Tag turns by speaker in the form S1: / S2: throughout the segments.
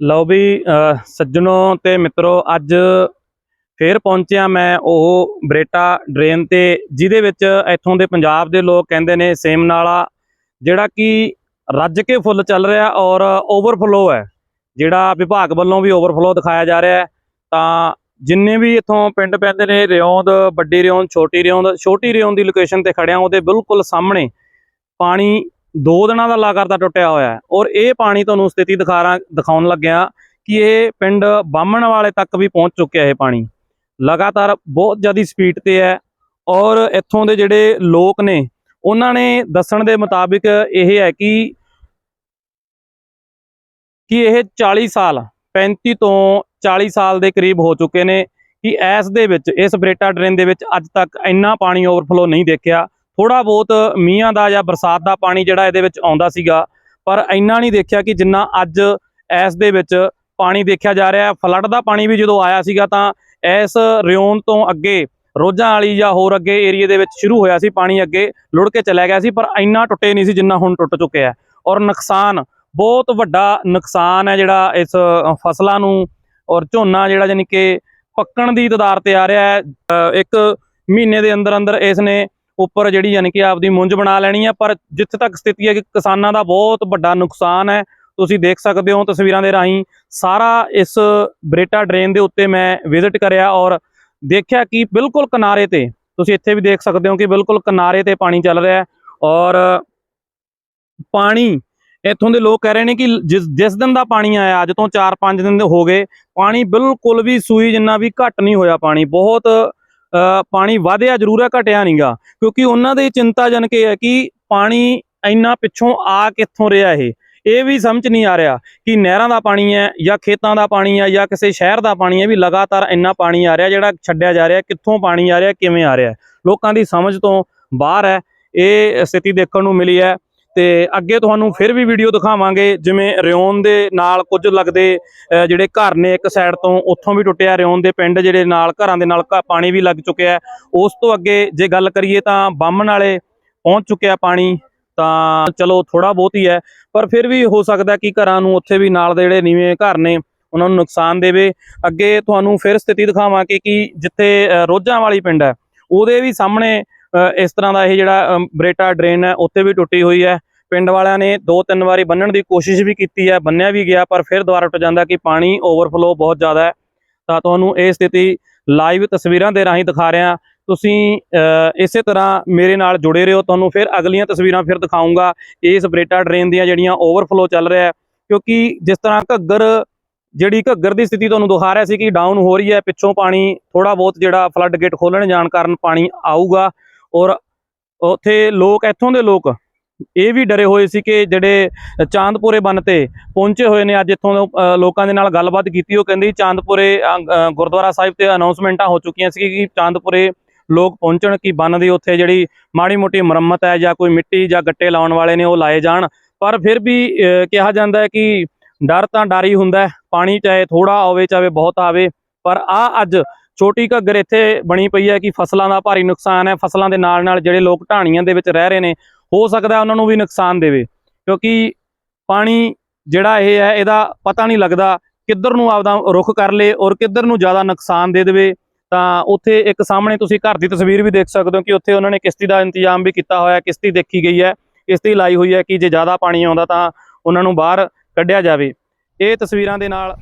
S1: ਲਓ ਵੀ ਸੱਜਣੋ ਤੇ ਮਿੱਤਰੋ, ਅੱਜ ਫੇਰ ਪਹੁੰਚਿਆ ਮੈਂ ਉਹ ਬਰੇਟਾ ਡਰੇਨ ਤੇ, ਜਿਹਦੇ ਵਿੱਚ ਇੱਥੋਂ ਦੇ ਪੰਜਾਬ ਦੇ ਲੋਕ ਕਹਿੰਦੇ ਨੇ ਸੇਮ ਨਾਲਾ, ਜਿਹੜਾ ਕਿ ਰੱਜ ਕੇ ਫੁੱਲ ਚੱਲ ਰਿਹਾ ਔਰ ਓਵਰਫਲੋ ਹੈ, ਜਿਹੜਾ ਵਿਭਾਗ ਵੱਲੋਂ ਵੀ ਓਵਰਫਲੋ ਦਿਖਾਇਆ ਜਾ ਰਿਹਾ ਹੈ। ਤਾਂ ਜਿੰਨੇ ਵੀ ਇੱਥੋਂ ਪਿੰਡ ਪੈਂਦੇ ਨੇ ਰਿਉਂਦ ਵੱਡੀ ਰਿਉਂਦ ਛੋਟੀ ਰਿਉਂਦ ਛੋਟੀ ਰਿਉਂਦ ਦੀ ਲੋਕੇਸ਼ਨ ਤੇ ਖੜਿਆ, ਉਹਦੇ ਬਿਲਕੁਲ ਸਾਹਮਣੇ ਪਾਣੀ ਦੋ ਦਿਨਾਂ ਦਾ ਲਗਾਤਾਰ ਟੁੱਟਿਆ ਹੋਇਆ ਹੈ। ਔਰ ਇਹ ਪਾਣੀ ਤੁਹਾਨੂੰ ਸਥਿਤੀ ਦਿਖਾਰਾਂ ਦਿਖਾਉਣ ਲੱਗਿਆ ਕਿ ਇਹ ਪਿੰਡ ਬਾਹਮਣ ਵਾਲੇ ਤੱਕ ਵੀ ਪਹੁੰਚ ਚੁੱਕਿਆ ਇਹ ਪਾਣੀ। ਲਗਾਤਾਰ ਬਹੁਤ ਜ਼ਿਆਦਾ ਸਪੀਡ ਤੇ ਹੈ ਔਰ ਇੱਥੋਂ ਦੇ ਜਿਹੜੇ ਲੋਕ ਨੇ, ਉਹਨਾਂ ਨੇ ਦੱਸਣ ਦੇ ਮੁਤਾਬਿਕ ਇਹ ਹੈ ਕਿ ਕਿ ਇਹ 40 ਸਾਲ 35 ਤੋਂ 40 ਸਾਲ ਦੇ ਕਰੀਬ ਹੋ ਚੁੱਕੇ ਨੇ ਕਿ ਇਸ ਦੇ ਵਿੱਚ, ਇਸ ਬਰੇਟਾ ਡਰੇਨ ਦੇ ਵਿੱਚ ਅੱਜ ਤੱਕ ਇੰਨਾ ਪਾਣੀ ਓਵਰਫਲੋ ਨਹੀਂ ਦੇਖਿਆ। ਥੋੜਾ ਬਹੁਤ ਮੀਂਹਾਂ ਦਾ ਜਾਂ ਬਰਸਾਤ ਦਾ ਪਾਣੀ ਜਿਹੜਾ ਇਹਦੇ ਵਿੱਚ ਆਉਂਦਾ ਸੀਗਾ, ਪਰ ਇੰਨਾ ਨਹੀਂ ਦੇਖਿਆ ਕਿ ਜਿੰਨਾ ਅੱਜ ਇਸ ਦੇ ਵਿੱਚ ਪਾਣੀ ਦੇਖਿਆ ਜਾ ਰਿਹਾ ਹੈ। ਫਲੱਡ ਦਾ ਪਾਣੀ ਵੀ ਜਦੋਂ ਆਇਆ ਸੀਗਾ ਤਾਂ ਇਸ ਰਿਓਨ ਤੋਂ ਅੱਗੇ, ਰੋਜ਼ਾਂ ਵਾਲੀ ਜਾਂ ਹੋਰ ਅੱਗੇ ਏਰੀਏ ਦੇ ਵਿੱਚ ਸ਼ੁਰੂ ਹੋਇਆ ਸੀ ਪਾਣੀ ਅੱਗੇ, ਲੁੜ ਕੇ ਚਲਾ ਗਿਆ ਸੀ, ਪਰ ਇੰਨਾ ਟੁੱਟੇ ਨਹੀਂ ਸੀ ਜਿੰਨਾ ਹੁਣ ਟੁੱਟ ਚੁੱਕਿਆ ਹੈ ਔਰ ਨੁਕਸਾਨ, ਬਹੁਤ ਵੱਡਾ ਨੁਕਸਾਨ ਹੈ ਜਿਹੜਾ ਇਸ ਫਸਲਾਂ ਨੂੰ ਔਰ ਝੋਨਾ ਜਿਹੜਾ ਯਾਨੀ ਕਿ ਪੱਕਣ ਦੀ ਤਦਾਰ ਤੇ ਆ ਰਿਹਾ ਹੈ। ਇੱਕ ਮਹੀਨੇ ਦੇ ਅੰਦਰ ਅੰਦਰ ਇਸ ਨੇ ਉੱਪਰ ਜਿਹੜੀ ਯਾਨੀ ਕਿ ਆਪਦੀ ਮੁੰਜ ਬਣਾ ਲੈਣੀ ਹੈ ਪਰ ਜਿੱਥੇ ਤੱਕ ਸਥਿਤੀ ਹੈ ਕਿ ਕਿਸਾਨਾਂ ਦਾ ਬਹੁਤ ਵੱਡਾ ਨੁਕਸਾਨ ਹੈ, ਤੁਸੀਂ ਦੇਖ ਸਕਦੇ ਹੋ ਤਸਵੀਰਾਂ ਦੇ ਰਾਹੀਂ ਸਾਰਾ ਇਸ ਬਰੇਟਾ ਡਰੇਨ ਦੇ ਉੱਤੇ ਮੈਂ ਵਿਜ਼ਿਟ ਕਰਿਆ ਔਰ ਦੇਖਿਆ ਕਿ ਬਿਲਕੁਲ ਕਿਨਾਰੇ ਤੇ, ਤੁਸੀਂ ਇੱਥੇ ਵੀ ਦੇਖ ਸਕਦੇ ਹੋ ਕਿ ਬਿਲਕੁਲ ਕਿਨਾਰੇ ਤੇ ਪਾਣੀ ਚੱਲ ਰਿਹਾ ਹੈ ਔਰ ਪਾਣੀ ਇੱਥੋਂ ਦੇ ਲੋਕ ਕਹਿ ਰਹੇ ਨੇ ਕਿ ਜਿਸ ਜਿਸ ਦਿਨ ਦਾ ਪਾਣੀ ਆਇਆ, ਅੱਜ ਤੋਂ 4-5 ਦਿਨ ਦੇ ਹੋ ਗਏ, ਪਾਣੀ ਬਿਲਕੁਲ ਵੀ ਸੂਈ ਜਿੰਨਾ ਵੀ ਘਟ ਨਹੀਂ ਹੋਇਆ ਪਾਣੀ, ਬਹੁਤ ਪਾਣੀ ਵਧਿਆ ਜ਼ਰੂਰ ਹੈ, ਘਟਿਆ ਨਹੀਂਗਾ ਕਿਉਂਕਿ ਉਹਨਾਂ ਦੇ ਚਿੰਤਾਜਨਕ ਇਹ ਹੈ ਕਿ ਪਾਣੀ ਇੰਨਾ ਪਿੱਛੋਂ ਆ ਕਿੱਥੋਂ ਰਿਹਾ ਇਹ? ਇਹ ਵੀ ਸਮਝ ਨਹੀਂ ਆ ਰਿਹਾ ਕਿ ਨਹਿਰਾਂ ਦਾ ਪਾਣੀ ਹੈ ਜਾਂ ਖੇਤਾਂ ਦਾ ਪਾਣੀ ਹੈ ਜਾਂ ਕਿਸੇ ਸ਼ਹਿਰ ਦਾ ਪਾਣੀ ਹੈ ਵੀ ਲਗਾਤਾਰ ਇੰਨਾ ਪਾਣੀ ਆ ਰਿਹਾ ਜਿਹੜਾ ਛੱਡਿਆ ਜਾ ਰਿਹਾ, ਕਿੱਥੋਂ ਪਾਣੀ ਆ ਰਿਹਾ, ਕਿਵੇਂ ਆ ਰਿਹਾ ਲੋਕਾਂ ਦੀ ਸਮਝ ਤੋਂ ਬਾਹਰ ਹੈ। ਇਹ ਸਥਿਤੀ ਦੇਖਣ ਨੂੰ ਮਿਲੀ ਹੈ। ਤੇ ਅੱਗੇ ਤੁਹਾਨੂੰ ਫਿਰ ਵੀ ਵੀਡੀਓ ਦਿਖਾਵਾਂਗੇ ਜਿਵੇਂ ਰਿਓਨ ਦੇ ਨਾਲ ਕੁਝ ਲੱਗਦੇ ਜਿਹੜੇ ਘਰ ਨੇ ਇੱਕ ਸਾਈਡ ਤੋਂ ਉੱਥੋਂ ਵੀ ਟੁੱਟਿਆ ਰਿਓਨ ਦੇ ਪਿੰਡ ਜਿਹੜੇ ਨਾਲ ਘਰਾਂ ਦੇ ਨਾਲ ਘ- ਪਾਣੀ ਵੀ ਲੱਗ ਚੁੱਕਿਆ ਉਸ ਤੋਂ ਅੱਗੇ ਜੇ ਗੱਲ ਕਰੀਏ ਤਾਂ ਬਾਹਮਣ ਵਾਲੇ ਪਹੁੰਚ ਚੁੱਕਿਆ ਪਾਣੀ ਤਾਂ ਚਲੋ ਥੋੜਾ ਬਹੁਤ ਹੀ ਹੈ ਪਰ ਫਿਰ ਵੀ ਹੋ ਸਕਦਾ ਕਿ ਘਰਾਂ ਨੂੰ ਉੱਥੇ ਵੀ ਨਾਲ ਦੇ ਜਿਹੜੇ ਨੀਵੇਂ ਘਰ ਨੇ ਉਹਨਾਂ ਨੂੰ ਨੁਕਸਾਨ ਦੇਵੇ। ਅੱਗੇ ਤੁਹਾਨੂੰ ਫਿਰ ਸਥਿਤੀ ਦਿਖਾਵਾਂਗੇ ਕਿ ਜਿੱਥੇ ਅ, ਰੋਜ਼ਾਂ ਵਾਲੀ ਪਿੰਡ ਹੈ ਉਹਦੇ ਵੀ ਸਾਹਮਣੇ ਇਸ ਤਰ੍ਹਾਂ ਦਾ ਇਹ ਜਿਹੜਾ ਬਰੇਟਾ ਡਰੇਨ ਹੈ, ਉੱਥੇ ਵੀ ਟੁੱਟੀ ਹੋਈ ਹੈ। ਪਿੰਡ ਵਾਲਿਆਂ ਨੇ ਦੋ ਤਿੰਨ ਵਾਰੀ ਬੰਨਣ ਦੀ ਕੋਸ਼ਿਸ਼ ਵੀ ਕੀਤੀ ਹੈ, ਬੰਨਿਆ ਵੀ ਗਿਆ, ਪਰ ਫਿਰ ਦੁਬਾਰਾ ਟੁੱਟ ਜਾਂਦਾ ਕਿ ਪਾਣੀ ਓਵਰਫਲੋ ਬਹੁਤ ਜ਼ਿਆਦਾ ਹੈ। ਤਾਂ ਤੁਹਾਨੂੰ ਇਹ ਸਥਿਤੀ ਲਾਈਵ ਤਸਵੀਰਾਂ ਦੇ ਰਾਹੀਂ ਦਿਖਾ ਰਿਹਾ। ਤੁਸੀਂ ਇਸੇ ਤਰ੍ਹਾਂ ਮੇਰੇ ਨਾਲ ਜੁੜੇ ਰਹੋ। ਤੁਹਾਨੂੰ ਫਿਰ ਅਗਲੀਆਂ ਤਸਵੀਰਾਂ ਫਿਰ ਦਿਖਾਉਂਗਾ ਇਸ ਬਰੇਟਾ ਡਰੇਨ ਦੀਆਂ ਜਿਹੜੀਆਂ ਓਵਰਫਲੋ ਚੱਲ ਰਿਹਾ ਕਿਉਂਕਿ ਜਿਸ ਤਰ੍ਹਾਂ ਘੱਗਰ, ਜਿਹੜੀ ਘੱਗਰ ਦੀ ਸਥਿਤੀ ਤੁਹਾਨੂੰ ਦਿਖਾ ਰਿਹਾ ਸੀ ਕਿ ਡਾਊਨ ਹੋ ਰਹੀ ਹੈ, ਪਿੱਛੋਂ ਪਾਣੀ ਥੋੜਾ ਬਹੁਤ ਜਿਹੜਾ ਫਲੱਡ ਗੇਟ ਖੋਲਣ ਜਾਣ ਕਾਰਨ ਪਾਣੀ ਆਊਗਾ। ਔਰ ਉੱਥੇ ਲੋਕ ਇੱਥੋਂ ਦੇ ਲੋਕ ਇਹ ਵੀ ਡਰੇ ਹੋਏ ਸੀ ਕਿ ਜਿਹੜੇ ਚਾਂਦਪੁਰੇ ਬੰਨ ਤੇ ਪਹੁੰਚੇ ਹੋਏ ਨੇ ਅੱਜ ਇੱਥੋਂ ਲੋਕਾਂ ਦੇ ਨਾਲ ਗੱਲਬਾਤ ਕੀਤੀ ਉਹ ਕਹਿੰਦੀ ਚਾਂਦਪੁਰੇ ਗੁਰਦੁਆਰਾ ਸਾਹਿਬ ਤੇ ਅਨਾਉਂਸਮੈਂਟਾਂ ਹੋ ਚੁੱਕੀਆਂ ਸੀ ਕਿ ਚਾਂਦਪੁਰੇ ਲੋਕ ਪਹੁੰਚਣ ਕਿ ਬੰਨ ਦੀ ਉੱਥੇ ਜਿਹੜੀ ਮਾੜੀ ਮੋਟੀ ਮੁਰੰਮਤ ਹੈ ਜਾਂ ਕੋਈ ਮਿੱਟੀ ਜਾਂ ਗੱਟੇ ਲਾਉਣ ਵਾਲੇ ਨੇ ਉਹ ਲਾਏ ਜਾਣ। ਪਰ ਫਿਰ ਵੀ ਅ, ਕਿਹਾ ਜਾਂਦਾ ਹੈ ਕਿ ਡਰ ਤਾਂ ਡਰ ਹੀ ਹੁੰਦਾ ਪਾਣੀ ਚਾਹੇ ਥੋੜਾ ਆਵੇ ਚਾਹੇ ਬਹੁਤ ਆਵੇ ਪਰ ਆ ਅੱਜ ਛੋਟੀ ਘੱਗਰ ਇੱਥੇ ਬਣੀ ਪਈ ਹੈ ਕਿ ਫਸਲਾਂ ਦਾ ਭਾਰੀ ਨੁਕਸਾਨ ਹੈ, ਫਸਲਾਂ ਦੇ ਨਾਲ ਨਾਲ ਜਿਹੜੇ ਲੋਕ ਢਾਣੀਆਂ ਦੇ ਵਿੱਚ ਰਹਿ ਰਹੇ ਨੇ, ਹੋ ਸਕਦਾ ਉਹਨਾਂ ਨੂੰ ਵੀ ਨੁਕਸਾਨ ਦੇਵੇ, ਕਿਉਂਕਿ ਪਾਣੀ ਜਿਹੜਾ ਇਹ ਹੈ, ਇਹਦਾ ਪਤਾ ਨਹੀਂ ਲੱਗਦਾ ਕਿੱਧਰ ਨੂੰ ਆਪਦਾ ਰੁਖ ਕਰ ਲੇ ਔਰ ਕਿੱਧਰ ਨੂੰ ਜ਼ਿਆਦਾ ਨੁਕਸਾਨ ਦੇ ਦੇਵੇ। ਤਾਂ ਉੱਥੇ ਇੱਕ ਸਾਹਮਣੇ ਤੁਸੀਂ ਘਰ ਦੀ ਤਸਵੀਰ ਵੀ ਦੇਖ ਸਕਦੇ ਹੋ ਕਿ ਉੱਥੇ ਉਹਨਾਂ ਨੇ ਕਿਸ਼ਤੀ ਦਾ ਇੰਤਜ਼ਾਮ ਵੀ ਕੀਤਾ ਹੋਇਆ, ਕਿਸ਼ਤੀ ਦੇਖੀ ਗਈ ਹੈ, ਕਿਸ਼ਤੀ ਲਾਈ ਹੋਈ ਹੈ ਕਿ ਜੇ ਜ਼ਿਆਦਾ ਪਾਣੀ ਆਉਂਦਾ ਤਾਂ ਉਹਨਾਂ ਨੂੰ ਬਾਹਰ ਕੱਢਿਆ ਜਾਵੇ। ਇਹ ਤਸਵੀਰਾਂ ਦੇ ਨਾਲ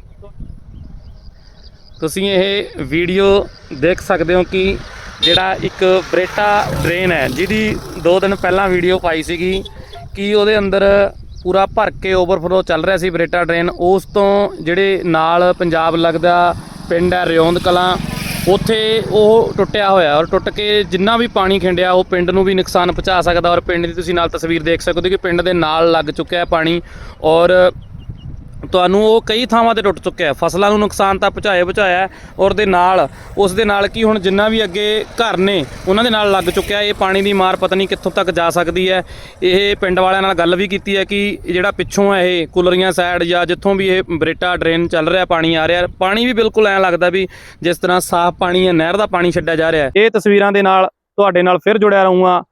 S1: ਤੁਸੀਂ ਇਹ ਵੀਡੀਓ ਦੇਖ ਸਕਦੇ ਹੋ ਕਿ ਜਿਹੜਾ ਇੱਕ ਬਰੇਟਾ ਡਰੇਨ ਹੈ, ਜਿਹਦੀ 2 ਦਿਨ ਪਹਿਲਾਂ ਵੀਡੀਓ ਪਾਈ ਸੀਗੀ, ਕਿ ਉਹਦੇ ਅੰਦਰ ਪੂਰਾ ਭਰ ਕੇ ਓਵਰਫਲੋ ਚੱਲ ਰਿਹਾ ਸੀ ਬਰੇਟਾ ਡਰੇਨ ਉਸ ਤੋਂ ਜਿਹੜੇ ਨਾਲ ਪੰਜਾਬ ਲੱਗਦਾ ਪਿੰਡ ਹੈ ਰਿਉਂਦ ਕਲਾਂ, ਉੱਥੇ ਉਹ ਟੁੱਟਿਆ ਹੋਇਆ ਔਰ ਟੁੱਟ ਕੇ ਜਿੰਨਾ ਵੀ ਪਾਣੀ ਖਿੰਡਿਆ, ਉਹ ਪਿੰਡ ਨੂੰ ਵੀ ਨੁਕਸਾਨ ਪਹੁੰਚਾ ਸਕਦਾ ਔਰ ਪਿੰਡ ਦੀ ਤੁਸੀਂ ਨਾਲ ਤਸਵੀਰ ਦੇਖ ਸਕਦੇ ਹੋ ਕਿ ਪਿੰਡ ਦੇ ਨਾਲ ਲੱਗ ਚੁੱਕਿਆ ਹੈ ਪਾਣੀ ਔਰ ਤੁਹਾਨੂੰ ਉਹ ਕਈ ਥਾਵਾਂ ਤੇ ਟੁੱਟ ਚੁੱਕਿਆ ਹੈ। ਫਸਲਾਂ ਨੂੰ ਨੁਕਸਾਨ ਤਾਂ ਪਹੁੰਚਾਇਆ ਪਹੁੰਚਾਇਆ ਔਰ ਦੇ ਨਾਲ, ਉਸ ਦੇ ਨਾਲ ਕੀ ਹੁਣ ਜਿੰਨਾ ਵੀ ਅੱਗੇ ਘਰ ਨੇ, ਉਹਨਾਂ ਦੇ ਨਾਲ ਲੱਗ ਚੁੱਕਿਆ ਇਹ ਪਾਣੀ ਦੀ ਮਾਰ ਪਤਾ ਨਹੀਂ ਕਿੱਥੋਂ ਤੱਕ ਜਾ ਸਕਦੀ ਹੈ। ਇਹ ਪਿੰਡ ਵਾਲਿਆਂ ਨਾਲ ਗੱਲ ਵੀ ਕੀਤੀ ਹੈ ਕਿ ਜਿਹੜਾ ਪਿੱਛੋਂ ਹੈ ਇਹ ਕੁਲਰੀਆਂ ਸਾਈਡ ਜਾਂ ਜਿੱਥੋਂ ਵੀ ਇਹ ਬਰੇਟਾ ਡਰੇਨ ਚੱਲ ਰਿਹਾ, ਪਾਣੀ ਆ ਰਿਹਾ, ਪਾਣੀ ਵੀ ਬਿਲਕੁਲ ਐਂ ਲੱਗਦਾ ਵੀ ਜਿਸ ਤਰ੍ਹਾਂ ਸਾਫ਼ ਪਾਣੀ ਹੈ, ਨਹਿਰ ਦਾ ਪਾਣੀ ਛੱਡਿਆ ਜਾ ਰਿਹਾ ਇਹ ਤਸਵੀਰਾਂ ਦੇ ਨਾਲ, ਤੁਹਾਡੇ ਨਾਲ ਫਿਰ ਜੁੜਿਆ ਰਹੂੰਗਾ।